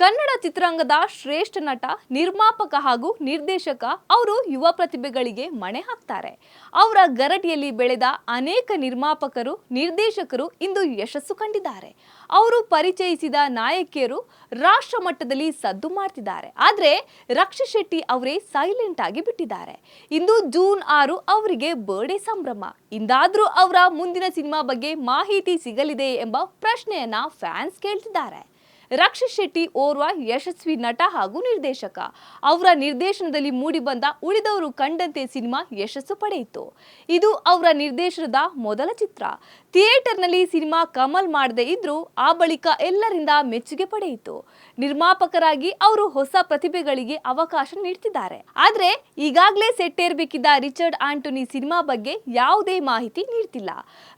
ಕನ್ನಡ ಚಿತ್ರರಂಗದ ಶ್ರೇಷ್ಠ ನಟ, ನಿರ್ಮಾಪಕ ಹಾಗೂ ನಿರ್ದೇಶಕ ಅವರು ಯುವ ಪ್ರತಿಭೆಗಳಿಗೆ ಮಣೆ ಹಾಕ್ತಾರೆ. ಅವರ ಗರಟಿಯಲ್ಲಿ ಬೆಳೆದ ಅನೇಕ ನಿರ್ಮಾಪಕರು, ನಿರ್ದೇಶಕರು ಇಂದು ಯಶಸ್ಸು ಕಂಡಿದ್ದಾರೆ. ಅವರು ಪರಿಚಯಿಸಿದ ನಾಯಕಿಯರು ರಾಷ್ಟ್ರ ಮಟ್ಟದಲ್ಲಿ ಸದ್ದು ಮಾಡ್ತಿದ್ದಾರೆ. ಆದರೆ ರಕ್ಷ ಶೆಟ್ಟಿ ಅವರೇ ಸೈಲೆಂಟ್ ಆಗಿ ಬಿಟ್ಟಿದ್ದಾರೆ. ಇಂದು ಜೂನ್ ಆರು ಅವರಿಗೆ ಬರ್ಡೇ ಸಂಭ್ರಮ. ಇಂದಾದರೂ ಅವರ ಮುಂದಿನ ಸಿನಿಮಾ ಬಗ್ಗೆ ಮಾಹಿತಿ ಸಿಗಲಿದೆ ಎಂಬ ಪ್ರಶ್ನೆಯನ್ನ ಫ್ಯಾನ್ಸ್ ಕೇಳ್ತಿದ್ದಾರೆ. ರಕ್ಷಿತ್ ಶೆಟ್ಟಿ ಓರ್ವ ಯಶಸ್ವಿ ನಟ ಹಾಗೂ ನಿರ್ದೇಶಕ. ಅವರ ನಿರ್ದೇಶನದಲ್ಲಿ ಮೂಡಿಬಂದ ಉಳಿದವರು ಕಂಡಂತೆ ಸಿನಿಮಾ ಯಶಸ್ಸು ಪಡೆಯಿತು. ಇದು ಅವರ ನಿರ್ದೇಶನದ ಮೊದಲ ಚಿತ್ರ. ಥಿಯೇಟರ್ನಲ್ಲಿ ಸಿನಿಮಾ ಕಮಲ್ ಮಾಡದೇ ಇದ್ರೂ ಆ ಬಳಿಕ ಎಲ್ಲರಿಂದ ಮೆಚ್ಚುಗೆ ಪಡೆಯಿತು. ನಿರ್ಮಾಪಕರಾಗಿ ಅವರು ಹೊಸ ಪ್ರತಿಭೆಗಳಿಗೆ ಅವಕಾಶ ನೀಡುತ್ತಿದ್ದಾರೆ ಆದರೆ ಈಗಾಗಲೇ ಸೆಟ್ಟೇರ್ಬೇಕಿದ್ದ ರಿಚರ್ಡ್ ಆಂಟೋನಿ ಸಿನಿಮಾ ಬಗ್ಗೆ ಯಾವುದೇ ಮಾಹಿತಿ ನೀಡ್ತಿಲ್ಲ.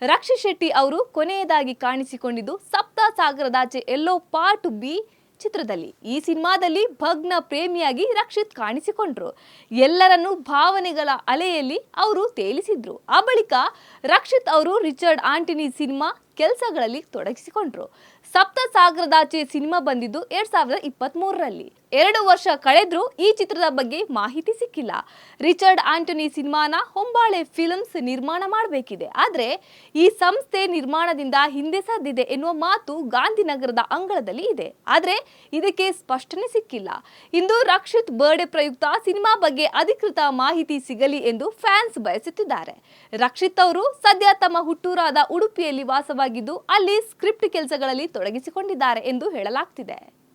ರಕ್ಷಿತ್ ಶೆಟ್ಟಿ ಅವರು ಕೊನೆಯದಾಗಿ ಕಾಣಿಸಿಕೊಂಡಿದ್ದು ಸಪ್ತ ಸಾಗರದಾಚೆ ಎಲ್ಲೋ ಪಾರ್ಟ್ ಬಿ ಚಿತ್ರದಲ್ಲಿ ಈ ಸಿನಿಮಾದಲ್ಲಿ ಭಗ್ನ ಪ್ರೇಮಿಯಾಗಿ ರಕ್ಷಿತ್ ಕಾಣಿಸಿಕೊಂಡ್ರು. ಎಲ್ಲರನ್ನೂ ಭಾವನೆಗಳ ಅಲೆಯಲ್ಲಿ ಅವರು ತೇಲಿಸಿದ್ರು. ಆ ಬಳಿಕ ರಕ್ಷಿತ್ ಅವರು ರಿಚರ್ಡ್ ಆಂಟನಿ ಸಿನಿಮಾ ಕೆಲಸಗಳಲ್ಲಿ ತೊಡಗಿಸಿಕೊಂಡ್ರು. ಸಪ್ತ ಸಾಗರದಾಚೆ ಸಿನಿಮಾ ಬಂದಿದ್ದು ಎರಡ್ ಸಾವಿರದ ಇಪ್ಪತ್ತ್ ಮೂರರಲ್ಲಿ ಎರಡು ವರ್ಷ ಕಳೆದ್ರೂ ಈ ಚಿತ್ರದ ಬಗ್ಗೆ ಮಾಹಿತಿ ಸಿಕ್ಕಿಲ್ಲ. ರಿಚರ್ಡ್ ಆಂಟನಿ ಸಿನಿಮಾನ ಹೊಂಬಾಳೆ ಫಿಲ್ಮ್ಸ್ ನಿರ್ಮಾಣ ಮಾಡಬೇಕಿದೆ. ಆದರೆ ಈ ಸಂಸ್ಥೆ ನಿರ್ಮಾಣದಿಂದ ಹಿಂದೆ ಸದ್ದಿದೆ ಎನ್ನುವ ಮಾತು ಗಾಂಧಿನಗರದ ಅಂಗಳದಲ್ಲಿ ಇದೆ. ಆದರೆ ಇದಕ್ಕೆ ಸ್ಪಷ್ಟನೆ ಸಿಕ್ಕಿಲ್ಲ. ಇಂದು ರಕ್ಷಿತ್ ಬರ್ಡೆ ಪ್ರಯುಕ್ತ ಸಿನಿಮಾ ಬಗ್ಗೆ ಅಧಿಕೃತ ಮಾಹಿತಿ ಸಿಗಲಿ ಎಂದು ಫ್ಯಾನ್ಸ್ ಬಯಸುತ್ತಿದ್ದಾರೆ. ರಕ್ಷಿತ್ ಅವರು ಸದ್ಯ ತಮ್ಮ ಹುಟ್ಟೂರಾದ ಉಡುಪಿಯಲ್ಲಿ ವಾಸವಾಗಿದ್ದು ಅಲ್ಲಿ ಸ್ಕ್ರಿಪ್ಟ್ ಕೆಲಸಗಳಲ್ಲಿ ತೊಡಗಿಸಿಕೊಂಡಿದ್ದಾರೆ ಎಂದು ಹೇಳಲಾಗ್ತಿದೆ.